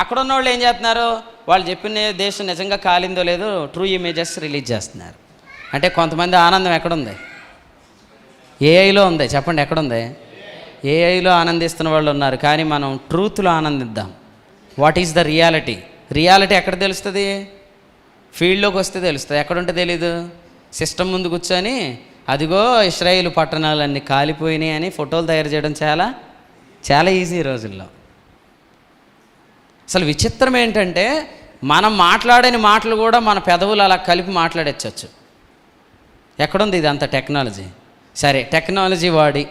అక్కడ ఉన్న వాళ్ళు ఏం చేస్తున్నారు? వాళ్ళు చెప్పిన దేశం నిజంగా కాలిందో లేదో ట్రూ ఇమేజెస్ రిలీజ్ చేస్తున్నారు. అంటే కొంతమంది ఆనందం ఎక్కడుంది? ఏఐలో ఉంది. చెప్పండి ఎక్కడుంది? ఏఐలో ఆనందిస్తున్న వాళ్ళు ఉన్నారు. కానీ మనం ట్రూత్లో ఆనందిద్దాం. What is the reality reality ఎక్కడ తెలుస్తుంది? ఫీల్డ్లోకి వస్తే తెలుస్తుంది. ఎక్కడుంటే తెలీదు? సిస్టమ్ ముందు కూర్చొని అదిగో ఇస్రాయిల్ పట్టణాలన్నీ కాలిపోయినాయి అని ఫోటోలు తయారు చేయడం చాలా చాలా ఈజీ ఈ రోజుల్లో. అసలు విచిత్రం ఏంటంటే మనం మాట్లాడని మాటలు కూడా మన పెదవులు అలా కలిపి మాట్లాడచ్చు ఎక్కడుంది ఇది అంత టెక్నాలజీ? సరే టెక్నాలజీ వాడి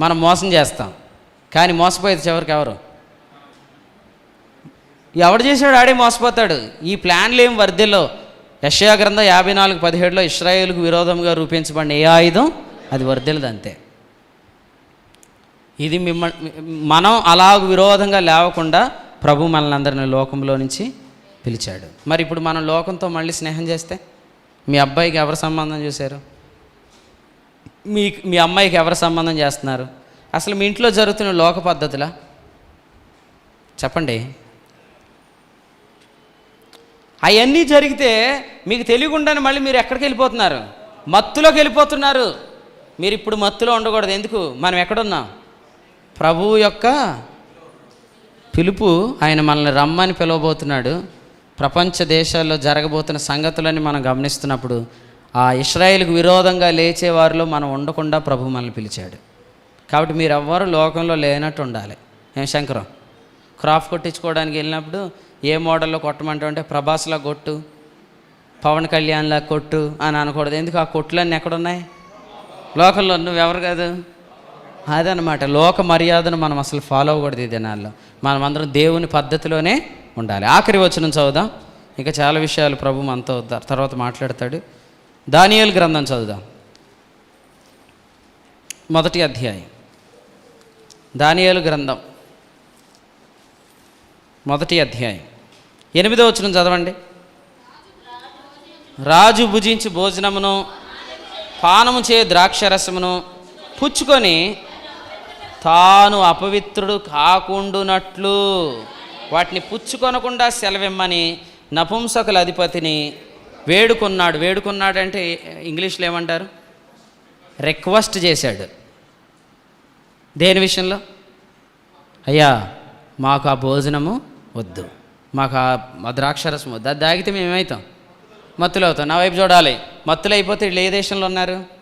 మనం మోసం చేస్తాం. కానీ మోసపోయేది చివరికి ఎవరు? ఎవడు చేసాడు ఆడే మోసపోతాడు. ఈ ప్లాన్లు ఏం వర్ధిలో యషయా గ్రంథం యాభై నాలుగు పదిహేడులో ఇస్రాయేల్కు విరోధంగా రూపించబడిన ఏ ఆయుధం? అది వర్ధిలదు అంతే. ఇది మిమ్మల్ని మనం అలాగ విరోధంగా లేవకుండా ప్రభు మనల్ని అందరిని లోకంలో నుంచి పిలిచాడు. మరి ఇప్పుడు మనం లోకంతో మళ్ళీ స్నేహం చేస్తే మీ అబ్బాయికి ఎవరు సంబంధం చూశారు? మీ మీ అమ్మాయికి ఎవరు సంబంధం చేస్తున్నారు? అసలు మీ ఇంట్లో జరుగుతున్న లోక పద్ధతులా? చెప్పండి. అవన్నీ జరిగితే మీకు తెలియకుండానే మళ్ళీ మీరు ఎక్కడికి వెళ్ళిపోతున్నారు? మత్తులోకి వెళ్ళిపోతున్నారు. మీరు ఇప్పుడు మత్తులో ఉండకూడదు. ఎందుకు? మనం ఎక్కడున్నాం? ప్రభువు యొక్క పిలుపు ఆయన మనల్ని రమ్మని పిలవబోతున్నాడు. ప్రపంచ దేశాల్లో జరగబోతున్న సంగతులని మనం గమనిస్తున్నప్పుడు ఆ ఇస్రాయేల్కి విరోధంగా లేచే వారిలో మనం ఉండకుండా ప్రభు మనల్ని పిలిచాడు. కాబట్టి మీరు ఎవ్వరు లోకంలో లేనట్టు ఉండాలి. ఏం శంకరం? క్రాఫ్ కొట్టించుకోవడానికి వెళ్ళినప్పుడు ఏ మోడల్లో కొట్టమంటావు అంటే ప్రభాస్లా కొట్టు పవన్ కళ్యాణ్లా కొట్టు అని అనకూడదు. ఎందుకు? ఆ కొట్లన్నీ ఎక్కడున్నాయి? లోకంలో. నువ్వెవరు కాదు? అదనమాట. లోక మర్యాదను మనం అసలు ఫాలో అవ్వకూడదు ఈ దినాల్లో. మనం అందరం దేవుని పద్ధతిలోనే ఉండాలి. ఆఖరి వచనం చదువుదాం. ఇంకా చాలా విషయాలు ప్రభు మనతో తర్వాత మాట్లాడతాడు. దానియల్ గ్రంథం చదువుదాం. మొదటి అధ్యాయం. దానియేలు గ్రంథం. మొదటి అధ్యాయం. ఎనిమిదో వచనం చదవండి. రాజు భుజించి భోజనమును పానము చే ద్రాక్షరసమును పుచ్చుకొని తాను అపవిత్రుడు కాకుండునట్లు. వాటిని పుచ్చుకొనకుండా సెలవిమ్మని నపుంసకుల అధిపతిని వేడుకున్నాడు. వేడుకున్నాడంటే ఇంగ్లీష్లో ఏమంటారు? రిక్వెస్ట్ చేశాడు. దేని విషయంలో? అయ్యా మాకు ఆ భోజనము వద్దు. మాకు ఆ ద్రాక్షరసం వద్దు. అది తాగితే మేమేమవుతాం మత్తులు అవుతాం నా వైపు చూడాలి. మత్తులు అయిపోతే వీళ్ళు ఏ దేశంలో ఉన్నారు?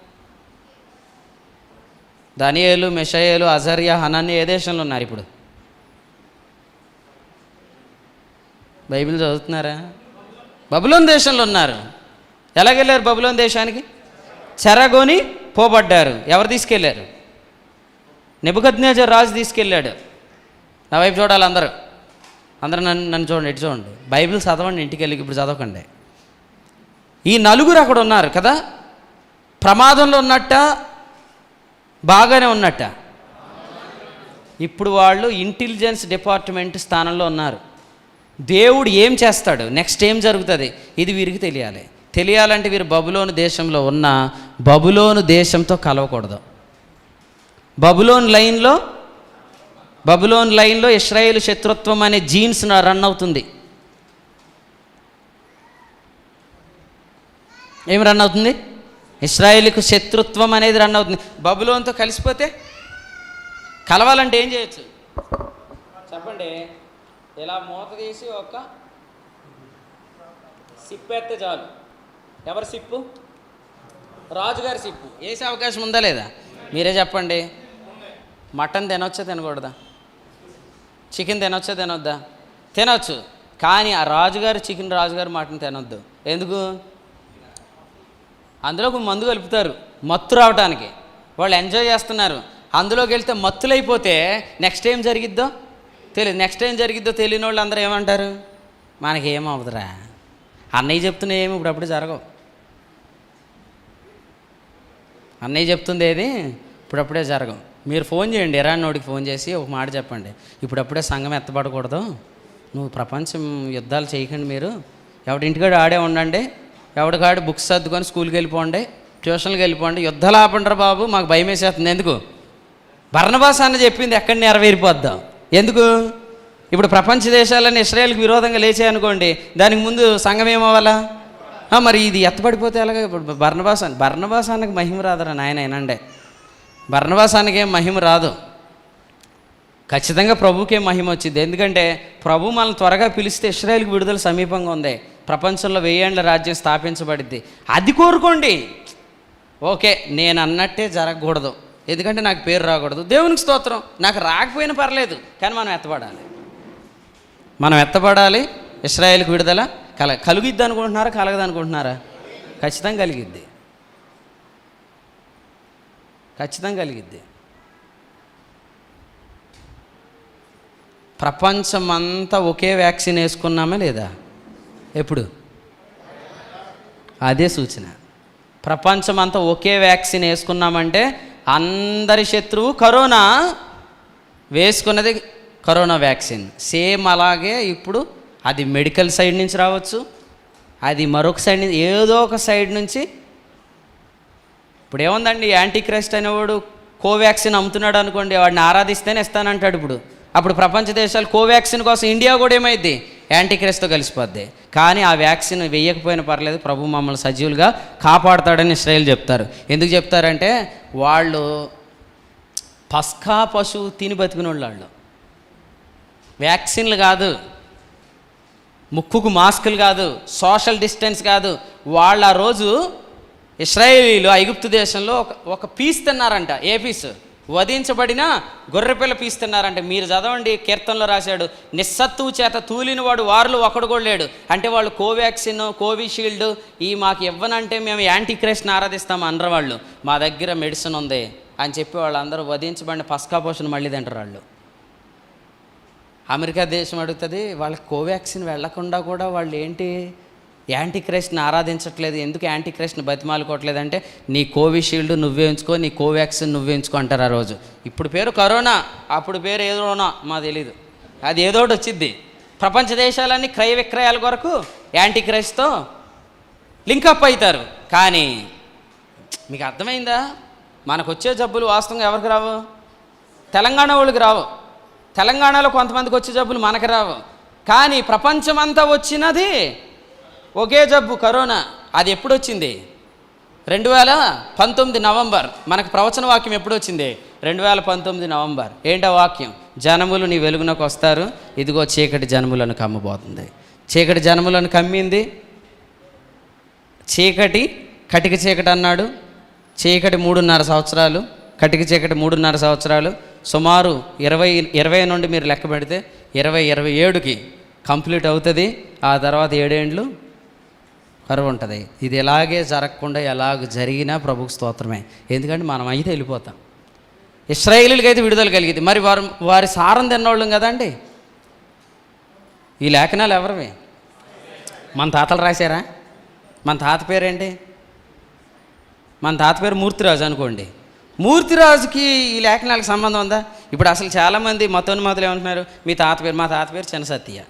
దానియేలు మెషయేలు అజర్య హనాన్ని ఏ దేశంలో ఉన్నారు ఇప్పుడు? బైబిల్ చదువుతున్నారా? బబులోన్ దేశంలో ఉన్నారు. ఎలాగెళ్ళారు బబులోన్ దేశానికి? చెరగొని పోబడ్డారు. ఎవరు తీసుకెళ్ళారు? నెబుకద్నేజర్ రాజు తీసుకెళ్ళాడు. నా వైపు చూడాలి అందరూ. అందరూ నన్ను నన్ను చూడండి ఇటు చూడండి. బైబిల్ చదవండి ఇంటికి వెళ్ళి ఇప్పుడు చదవకండి. ఈ నలుగురు అక్కడ ఉన్నారు కదా? ప్రమాదంలో ఉన్నట్ట? బాగానే ఉన్నట్ట. ఇప్పుడు వాళ్ళు ఇంటెలిజెన్స్ డిపార్ట్మెంట్ స్థానంలో ఉన్నారు. దేవుడు ఏం చేస్తాడు? నెక్స్ట్ ఏం జరుగుతుంది? ఇది వీరికి తెలియాలి. తెలియాలంటే వీరు బబులోను దేశంలో ఉన్న బబులోను దేశంతో కలవకూడదు. బబులోన్ లైన్లో బబులోన్ లైన్లో ఇస్రాయేల్ శత్రుత్వం అనే జీన్స్ రన్ అవుతుంది. ఏం రన్ అవుతుంది? ఇస్రాయేల్కు శత్రుత్వం అనేది రన్ అవుతుంది. బబులోన్తో కలిసిపోతే కలవాలంటే ఏం చేయొచ్చు? చెప్పండి. ఇలా మూత తీసి ఒక సిప్పు ఎత్తే చాలు. ఎవరి సిప్పు? రాజుగారి సిప్పు. వేసే అవకాశం ఉందా లేదా? మీరే చెప్పండి. మటన్ తినొచ్చా తినకూడదా? చికెన్ తినొచ్చా తినొద్దా? తినొచ్చు. కానీ ఆ రాజుగారు చికెన్ రాజుగారు మటన్ తినొద్దు. ఎందుకు? అందులో ఒక మందు కలుపుతారు మత్తు రావడానికి వాళ్ళు ఎంజాయ్ చేస్తున్నారు. అందులోకి వెళ్తే మత్తులైపోతే నెక్స్ట్ ఏం జరిగిద్దో? తెలియదు నెక్స్ట్ ఏం జరిగిద్దో తెలియని వాళ్ళు అందరూ ఏమంటారు? మనకి ఏమవుతురా అన్నయ్య చెప్తున్నా ఏమి ఇప్పుడప్పుడు జరగవు. అన్నయ్య చెప్తుంది ఏది? ఇప్పుడప్పుడే జరగవు. మీరు ఫోన్ చేయండి ఇరాన్నోడికి ఫోన్ చేసి ఒక మాట చెప్పండి. ఇప్పుడప్పుడే సంఘం ఎత్తబడకూడదు. నువ్వు ప్రపంచం యుద్ధాలు చేయకండి మీరు. ఎవడి ఇంటికాడ ఆడే ఉండండి. ఎవడికాడు బుక్స్ సర్దుకొని స్కూల్కి వెళ్ళిపోండి ట్యూషన్కి వెళ్ళిపోండి. యుద్ధాలు ఆపండ్రా బాబు మాకు భయం వేసేస్తుంది. ఎందుకు? భరణభాష అన్న చెప్పింది ఎక్కడ నెరవేరిపోద్దాం. ఎందుకు? ఇప్పుడు ప్రపంచ దేశాలన్నీ ఇస్రాయేల్కి విరోధంగా లేచాయనుకోండి దానికి ముందు సంఘం ఏమవ్వాలా? మరి ఇది ఎత్తపడిపోతే ఎలాగ? ఇప్పుడు బర్ణబాస్ అని మహిమ రాదురా నాయన ఏనండే బర్ణబాసానికి ఏం మహిమ రాదు. ఖచ్చితంగా ప్రభుకే మహిమ వచ్చింది? ఎందుకంటే ప్రభు మనల్ని త్వరగా పిలిస్తే ఇస్రాయేల్కి విడుదల సమీపంగా ఉంది. ప్రపంచంలో వెయ్యేండ్ల రాజ్యం స్థాపించబడింది అది కోరుకోండి. ఓకే నేను అన్నట్టే జరగకూడదు. ఎందుకంటే నాకు పేరు రాకూడదు. దేవునికి స్తోత్రం. నాకు రాకపోయినా పర్లేదు కానీ మనం ఎత్తపడాలి మనం ఎత్తపడాలి ఇస్రాయేల్కి విడుదల కల కలుగుద్ది అనుకుంటున్నారా కలగదు అనుకుంటున్నారా? ఖచ్చితంగా కలిగిద్ది. ఖచ్చితంగా కలిగిద్ది. ప్రపంచమంతా ఒకే వ్యాక్సిన్ వేసుకున్నామా లేదా? ఎప్పుడు? అదే సూచన. ప్రపంచమంతా ఒకే వ్యాక్సిన్ వేసుకున్నామంటే అందరి శత్రువు కరోనా. వేసుకున్నది కరోనా వ్యాక్సిన్. సేమ్ అలాగే ఇప్పుడు అది మెడికల్ సైడ్ నుంచి రావచ్చు. అది మరొక సైడ్ నుంచి ఏదో ఒక సైడ్ నుంచి. ఇప్పుడు ఏముందండి యాంటీ క్రైస్ట్ అనేవాడు కోవాక్సిన్ అమ్ముతున్నాడు అనుకోండి వాడిని ఆరాధిస్తేనే ఇస్తానంటాడు ఇప్పుడు. అప్పుడు ప్రపంచ దేశాలు కోవాక్సిన్ కోసం ఇండియా కూడా ఏమైద్ది? యాంటీ క్రైస్ట్తో కలిసిపోద్ది. కానీ ఆ వ్యాక్సిన్ వేయకపోయినా పర్లేదు ప్రభు మమ్మల్ని సజీవులుగా కాపాడుతాడని ఇస్రాయేల్ చెప్తారు. ఎందుకు చెప్తారంటే వాళ్ళు పస్కా పశువు తిని బతికిన వాళ్ళు వ్యాక్సిన్లు కాదు ముక్కుకు మాస్కులు కాదు సోషల్ డిస్టెన్స్ కాదు. వాళ్ళు ఆ రోజు ఇస్రాయేలీలు ఐగుప్తు దేశంలో ఒక ఒక పీస్ తిన్నారంట ఏ పీస్? వధించబడిన గొర్రెపిల్ల పీస్తున్నారంటే మీరు చదవండి కీర్తనలో రాశాడు నిస్సత్తువు చేత తూలినవాడు వారిలో ఒకడు కూడా లేడు. అంటే వాళ్ళు కోవాక్సిన్ కోవిషీల్డ్ ఈ మాకు ఇవ్వనంటే మేము యాంటీ క్రైస్ట్ని ఆరాధిస్తాం అనరు వాళ్ళు. మా దగ్గర మెడిసిన్ ఉంది అని చెప్పి వాళ్ళందరూ వధించబడిన పస్కా పోషణ మళ్ళీ తింటారు వాళ్ళు. అమెరికా దేశం అడుగుతుంది వాళ్ళకి కోవాక్సిన్ వెళ్ళకుండా కూడా వాళ్ళు ఏంటి యాంటీ క్రైస్ట్ని ఆరాధించట్లేదు ఎందుకు యాంటీ క్రైస్ట్ని బతిమాలుకోవట్లేదు అంటే నీ కోవిషీల్డ్ నువ్వే ఉంచుకో నీ కోవాక్సిన్ నువ్వే ఉంచుకో అంటారు ఆ రోజు. ఇప్పుడు పేరు కరోనా అప్పుడు పేరు ఏదోనా మా తెలీదు. అది ఏదో ఒకటి వచ్చింది ప్రపంచ దేశాలన్నీ క్రయ విక్రయాల కొరకు యాంటీ క్రైస్ట్తో లింకప్ అవుతారు. కానీ మీకు అర్థమైందా? మనకు వచ్చే జబ్బులు వాస్తవంగా ఎవరికి రావు? తెలంగాణ వాళ్ళకి రావు. తెలంగాణలో కొంతమందికి వచ్చే జబ్బులు మనకు రావు. కానీ ప్రపంచమంతా వచ్చినది ఒకే జబ్బు కరోనా. అది ఎప్పుడు వచ్చింది రెండు వేల పంతొమ్మిది నవంబర్. మనకు ప్రవచన వాక్యం ఎప్పుడు వచ్చింది రెండు వేల పంతొమ్మిది నవంబర్. ఏంటో వాక్యం? జనములు నీ వెలుగునకు వస్తారు. ఇదిగో చీకటి జనములను కమ్మబోతుంది. చీకటి జనములను కమ్మింది? చీకటి కటిక చీకటి అన్నాడు. చీకటి మూడున్నర సంవత్సరాలు కటిక చీకటి మూడున్నర సంవత్సరాలు. సుమారు ఇరవై ఇరవై నుండి మీరు లెక్క పెడితే ఇరవై ఇరవై ఏడుకి కంప్లీట్ అవుతుంది. ఆ తర్వాత ఏడేండ్లు? కరువు ఉంటుంది. ఇది ఎలాగే జరగకుండా ఎలాగ జరిగినా ప్రభుకు స్తోత్రమే. ఎందుకంటే మనం అయితే వెళ్ళిపోతాం. ఇస్రాయేలీలకి అయితే విడుదల కలిగింది. మరి వారు వారి సారం తిన్నోళ్ళం కదండి. ఈ లేఖనాలు ఎవరివి? మన తాతలు రాశారా? మన తాత పేరేంటి? మన తాత పేరు మూర్తిరాజు అనుకోండి. మూర్తిరాజుకి ఈ లేఖనాలకు సంబంధం ఉందా? ఇప్పుడు అసలు చాలామంది మతోన్మాతులు ఏమంటున్నారు? మీ తాత పేరు మా తాత పేరు చిన్న సత్య.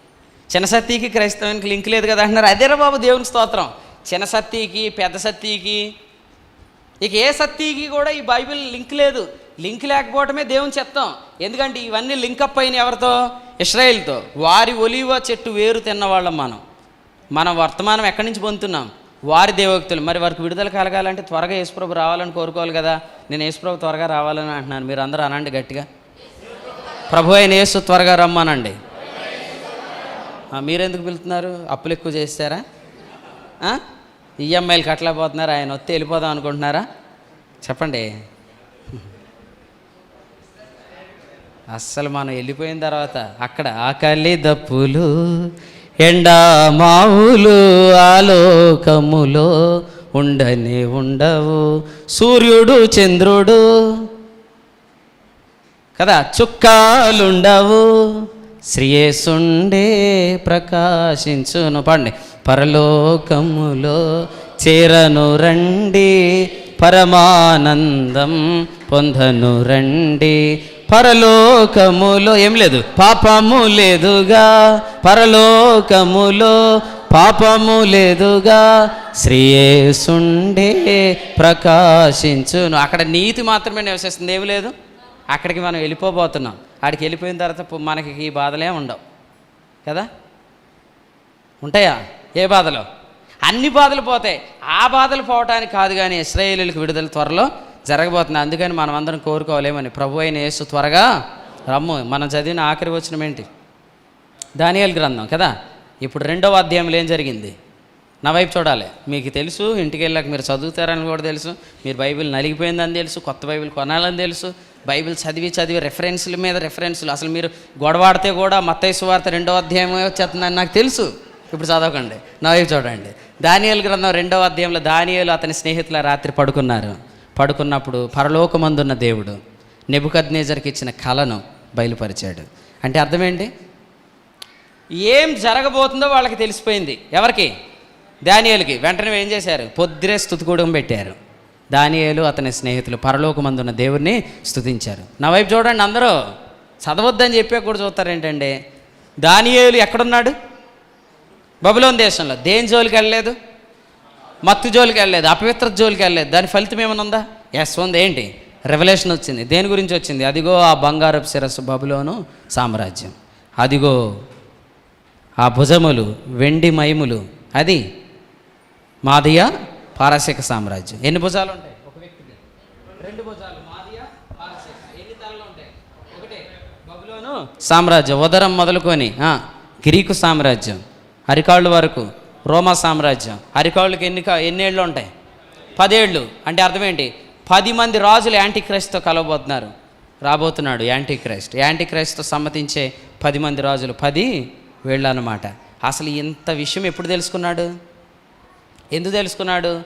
చిన్న సత్తికి క్రైస్తవానికి లింక్ లేదు కదా అంటున్నారు. అదేరా బాబు దేవుని స్తోత్రం. చిన్నసత్యకి పెద్ద సత్తికి ఇక ఏ సత్తికి కూడా ఈ బైబిల్ లింక్ లేదు. లింక్ లేకపోవటమే దేవుని చెప్తాం. ఎందుకంటే ఇవన్నీ లింకప్ అయిన ఎవరితో? ఇస్రాయిల్తో. వారి ఒలివ చెట్టు వేరు తిన్నవాళ్ళం మనం. మనం వర్తమానం ఎక్కడి నుంచి పొందుతున్నాం? వారి దేవోక్తులు. మరి వారికి విడుదల కలగాలంటే త్వరగా యేసుప్రభు రావాలని కోరుకోవాలి కదా? నేను యేసుప్రభు త్వరగా రావాలని అంటున్నాను. మీరు అందరూ అనండి గట్టిగా. ప్రభు అయిన యేసు త్వరగా రమ్మనండి. మీరెందుకు పిలుతున్నారు? అప్పులు ఎక్కువ చేస్తారా? ఈఎంఐలు కట్టలేకపోతున్నారు ఆయన వస్తే వెళ్ళిపోదాం అనుకుంటున్నారా? చెప్పండి. అస్సలు మనం వెళ్ళిపోయిన తర్వాత అక్కడ ఆకలి దప్పులు ఎండా మావులు ఆలోకములో ఉండని ఉండవు. సూర్యుడు చంద్రుడు కదా చుక్కాలుండవు. శ్రీయేసుండే ప్రకాశించును పండి. పరలోకములో చేరను రండి పరమానందం పొందను రండి. పరలోకములో ఏం లేదు పాపము లేదుగా. పరలోకములో పాపము లేదుగా. శ్రీయేసుండే ప్రకాశించును. అక్కడ నీతి మాత్రమే నివసిస్తుంది ఏమి లేదు. అక్కడికి మనం వెళ్ళిపోబోతున్నాం. ఆడికి వెళ్ళిపోయిన తర్వాత మనకి ఈ బాధలే ఉండవు. కదా? ఉంటాయా? ఏ బాధలు? అన్ని బాధలు పోతాయి. ఆ బాధలు పోవటానికి కాదు కానీ ఇస్రాయేలీలకు విడుదల త్వరలో జరగబోతుంది. అందుకని మనం అందరం కోరుకోలేమని ప్రభు అయిన యేసు త్వరగా రమ్ము. మనం చదివిన ఆఖరి వచనం ఏంటి? దానియల్ గ్రంథం కదా? ఇప్పుడు రెండవ అధ్యాయంలో ఏం జరిగింది? నా వైపు చూడాలి. మీకు తెలుసు ఇంటికి వెళ్ళాక మీరు చదువుతారని కూడా తెలుసు. మీరు బైబిల్ నలిగిపోయిందని తెలుసు కొత్త బైబిల్ కొనాలని తెలుసు. బైబిల్ చదివి చదివి రెఫరెన్స్ల మీద రెఫరెన్స్లు అసలు మీరు గొడవాడితే కూడా మత్తయ్య వార్త రెండో అధ్యాయం వచ్చేస్తుందని నాకు తెలుసు. ఇప్పుడు చదవకండి. నా చూడండి. దానియేలు గ్రంథం రెండవ అధ్యాయంలో దానియలు అతని స్నేహితుల రాత్రి పడుకున్నారు. పడుకున్నప్పుడు పరలోకమందున్న దేవుడు నెబుకద్నేజర్కి ఇచ్చిన కళను బయలుపరిచాడు. అంటే అర్థమేంటి? ఏం జరగబోతుందో వాళ్ళకి తెలిసిపోయింది. ఎవరికి? దానియలకి. వెంటనే ఏం చేశారు? పొద్దురే స్థుతికూడం పెట్టారు. దానియేలు అతని స్నేహితులు పరలోకమందున్న దేవుడిని స్థుతించారు నా వైపు చూడండి అందరూ. చదవద్దని చెప్పే కూడా చూస్తారేంటండి దానియేలు ఎక్కడున్నాడు? బబులోన్ దేశంలో. దేని జోలికి వెళ్ళలేదు? మత్తు జోలికి వెళ్ళలేదు. అపవిత్ర జోలికి వెళ్ళలేదు. దాని ఫలితం ఏమైనా ఉందా? ఎస్ ఉంది. ఏంటి? రెవల్యూషన్ వచ్చింది. దేని గురించి వచ్చింది? అదిగో ఆ బంగారపు శిరస్సు బబులోను సామ్రాజ్యం. అదిగో ఆ భుజములు వెండి మైములు అది మాదియ పారసిక సామ్రాజ్యం. ఎన్ని భుజాలు ఉంటాయి? ఒక వ్యక్తికి రెండు భుజాలు. ఎన్ని తలలు ఉంటాయి? ఒకటే. బబులోను. సామ్రాజ్యం. ఉదరం మొదలుకొని గ్రీకు సామ్రాజ్యం. అరికాళ్ళు వరకు రోమా సామ్రాజ్యం. అరికాళ్ళకి ఎన్ని ఎన్నేళ్ళు ఉంటాయి? పదేళ్ళు. అంటే అర్థం ఏంటి? పది మంది రాజులు యాంటీ క్రైస్ట్తో కలవబోతున్నారు. రాబోతున్నాడు యాంటీ క్రైస్ట్ యాంటీ క్రైస్ట్తో సమ్మతించే పది మంది రాజులు పది వేళ్ళు అన్నమాట అసలు ఇంత విషయం ఎప్పుడు తెలుసుకున్నాడు? ఎందుకు తెలుసుకున్నాడు?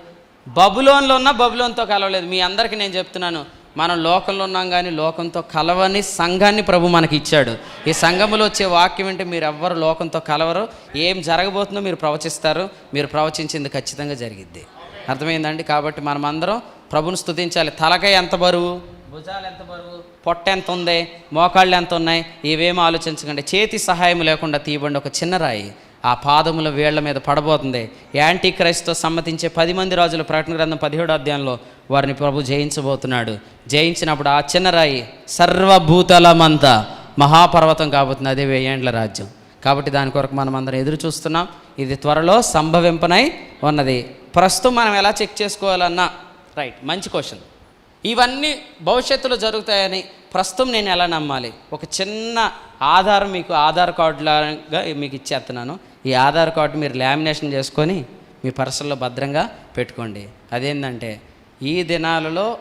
బబులోన్లో ఉన్న బబులోన్తో కలవలేదు. మీ అందరికీ నేను చెప్తున్నాను మనం లోకంలో ఉన్నాం కానీ లోకంతో కలవని సంఘాన్ని ప్రభు మనకి ఇచ్చాడు. ఈ సంఘములో వచ్చే వాక్యం అంటే మీరు ఎవ్వరు లోకంతో కలవరు. ఏం జరగబోతుందో మీరు ప్రవచిస్తారు. మీరు ప్రవచించింది ఖచ్చితంగా జరిగిద్ది. అర్థమైందండి? కాబట్టి మనం అందరం ప్రభుని స్తుతించాలి. తలకాయ ఎంత బరువు? భుజాలు ఎంత బరువు? పొట్ట ఎంత ఉంది? మోకాళ్ళు ఎంత ఉన్నాయి? ఇవేం ఆలోచించకండి. చేతి సహాయం లేకుండా తీయబండి ఒక చిన్న రాయి. ఆ పాదముల వేళ్ళ మీద పడబోతుంది. యాంటీ క్రైస్తో సమ్మతించే పది మంది రాజుల ప్రకటన గ్రంథం పదిహేడు అధ్యాయంలో వారిని ప్రభు జయించబోతున్నాడు. జయించినప్పుడు ఆ చిన్న రాయి సర్వభూతలమంతా మహాపర్వతం కాబోతుంది. అదే వెయ్యేండ్ల రాజ్యం. కాబట్టి దాని కొరకు మనం అందరం ఎదురు చూస్తున్నాం. ఇది త్వరలో సంభవింపనై ఉన్నది. ప్రస్తుతం మనం ఎలా చెక్ చేసుకోవాలన్నా రైట్ మంచి క్వశ్చన్. ఇవన్నీ భవిష్యత్తులో జరుగుతాయని ప్రస్తుతం నేను ఎలా నమ్మాలి? ఒక చిన్న ఆధారం మీకు ఆధార్ కార్డు లాగా మీకు ఇచ్చేస్తున్నాను. ఈ ఆధార్ కార్డు మీరు లామినేషన్ చేసుకొని మీ పర్సల్లో భద్రంగా పెట్టుకోండి. అదేంటంటే ఈ దినాలలో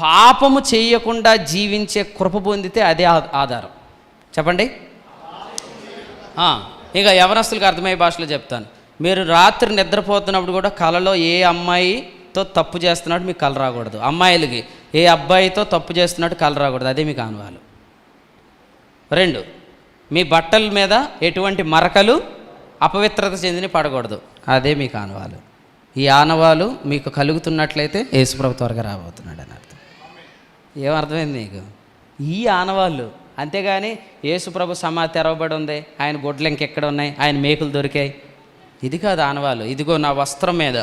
పాపము చేయకుండా జీవించే కృప పొందితే అదే ఆధారం. చెప్పండి? ఇక యవనస్తులకు అర్థమయ్యే భాషలో చెప్తాను. మీరు రాత్రి నిద్రపోతున్నప్పుడు కూడా కలలో ఏ అమ్మాయితో తప్పు చేస్తున్నట్టు మీకు కల రాకూడదు. అమ్మాయిలకి ఏ అబ్బాయితో తప్పు చేస్తున్నట్టు కలరాకూడదు అదే మీకు ఆనవాలు రెండు మీ బట్టల మీద ఎటువంటి మరకలు అపవిత్రత చెందిన పడకూడదు అదే మీకు ఆనవాలు ఈ ఆనవాలు మీకు కలుగుతున్నట్లయితే యేసుప్రభు త్వరగా రాబోతున్నాడు అని అర్థం. ఏమర్థమైంది నీకు? ఈ ఆనవాళ్ళు అంతేగాని యేసుప్రభు సమాధి తెరవబడి ఉంది ఆయన గొడ్లు ఇంకెక్కడ ఉన్నాయి ఆయన మేకులు దొరికాయి. ఇది కాదు ఆనవాళ్ళు ఇదిగో నా వస్త్రం మీద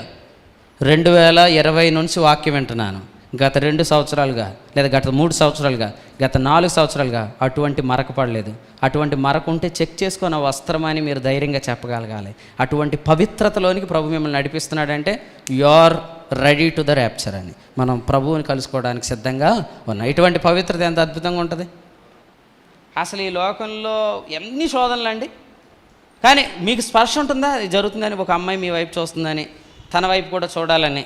రెండు వేల ఇరవై నుంచి వాక్యం వింటున్నాను. గత రెండు సంవత్సరాలుగా లేదా గత మూడు సంవత్సరాలుగా గత నాలుగు సంవత్సరాలుగా అటువంటి మరక పడలేదు. అటువంటి మరక ఉంటే చెక్ చేసుకున్న వస్త్రమని మీరు ధైర్యంగా చెప్పగలగాలి. అటువంటి పవిత్రతలోనికి ప్రభు మిమ్మల్ని నడిపిస్తున్నాడంటే you are ready to the rapture అని. మనం ప్రభువుని కలుసుకోవడానికి సిద్ధంగా ఉన్నాం. ఇటువంటి పవిత్రత ఎంత అద్భుతంగా ఉంటుంది? అసలు ఈ లోకంలో ఎన్ని శోధనలు అండి? కానీ మీకు స్పర్శ ఉంటుందా? జరుగుతుందని ఒక అమ్మాయి మీ వైపు చూస్తుందని తన వైపు కూడా చూడాలని.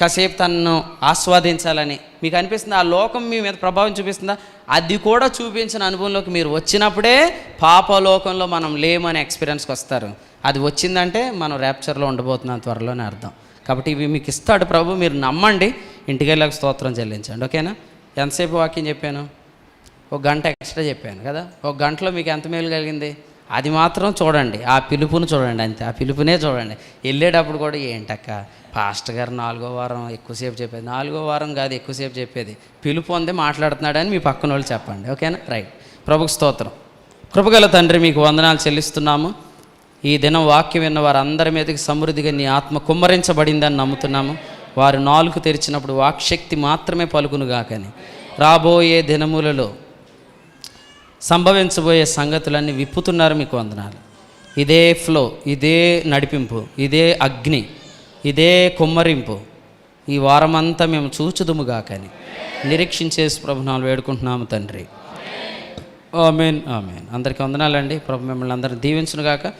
కాసేపు తనను ఆస్వాదించాలని. మీకు అనిపిస్తుంది? ఆ లోకం మీ మీద ప్రభావం చూపిస్తుందా? అది కూడా చూపించిన అనుభవంలోకి మీరు వచ్చినప్పుడే పాపలోకంలో మనం లేమనే ఎక్స్పీరియన్స్కి వస్తారు. అది వచ్చిందంటే మనం ర్యాప్చర్లో ఉండబోతున్నాం త్వరలోనే అర్థం. కాబట్టి ఇవి మీకు ఇస్తాడు ప్రభు మీరు నమ్మండి. ఇంటికి వెళ్ళాక స్తోత్రం చెల్లించండి ఓకేనా? ఎంతసేపు వాక్యం చెప్పాను? ఒక గంట ఎక్స్ట్రా చెప్పాను కదా? ఒక గంటలో మీకు ఎంత మేలు కలిగింది? అది మాత్రం చూడండి ఆ పిలుపును చూడండి అంతే ఆ పిలుపునే చూడండి. వెళ్ళేటప్పుడు కూడా ఏంటక్క పాస్టర్ గారు నాలుగో వారం ఎక్కువసేపు చెప్పేది నాలుగో వారం కాదు ఎక్కువసేపు చెప్పేది పిలుపు అందే మాట్లాడుతున్నాడని మీ పక్కన వాళ్ళు చెప్పండి ఓకేనా? రైట్. ప్రభుకు స్తోత్రం. కృపగల తండ్రి మీకు వందనాలు చెల్లిస్తున్నాము. ఈ దినం వాక్యం విన్న వారందరి మీదకి సమృద్ధిగా నీ ఆత్మ కుమ్మరించబడిందని నమ్ముతున్నాము. వారు నాలుగు తెరిచినప్పుడు వాక్శక్తి మాత్రమే పలుకునుగాకని. రాబోయే దినములలో సంభవించబోయే సంగతులన్నీ విప్పుతున్నారు మీకు వందనాలు. ఇదే ఫ్లో ఇదే నడిపింపు ఇదే అగ్ని ఇదే కుమ్మరింపు. ఈ వారమంతా మేము చూచుదుముగా కానీ నిరీక్షించే ప్రభునాలు వేడుకుంటున్నాము తండ్రి. Amen amen. అందరికీ వందనాలండి. ప్రభు మిమ్మల్ని అందరిని దీవించునుగాక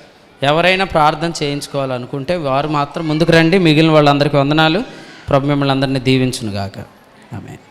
ఎవరైనా ప్రార్థన చేయించుకోవాలనుకుంటే వారు మాత్రం ముందుకు రండి. మిగిలిన వాళ్ళందరికీ వందనాలు. ప్రభు మిమ్మల్ని అందరినీ దీవించునుగాక ఆమెన్.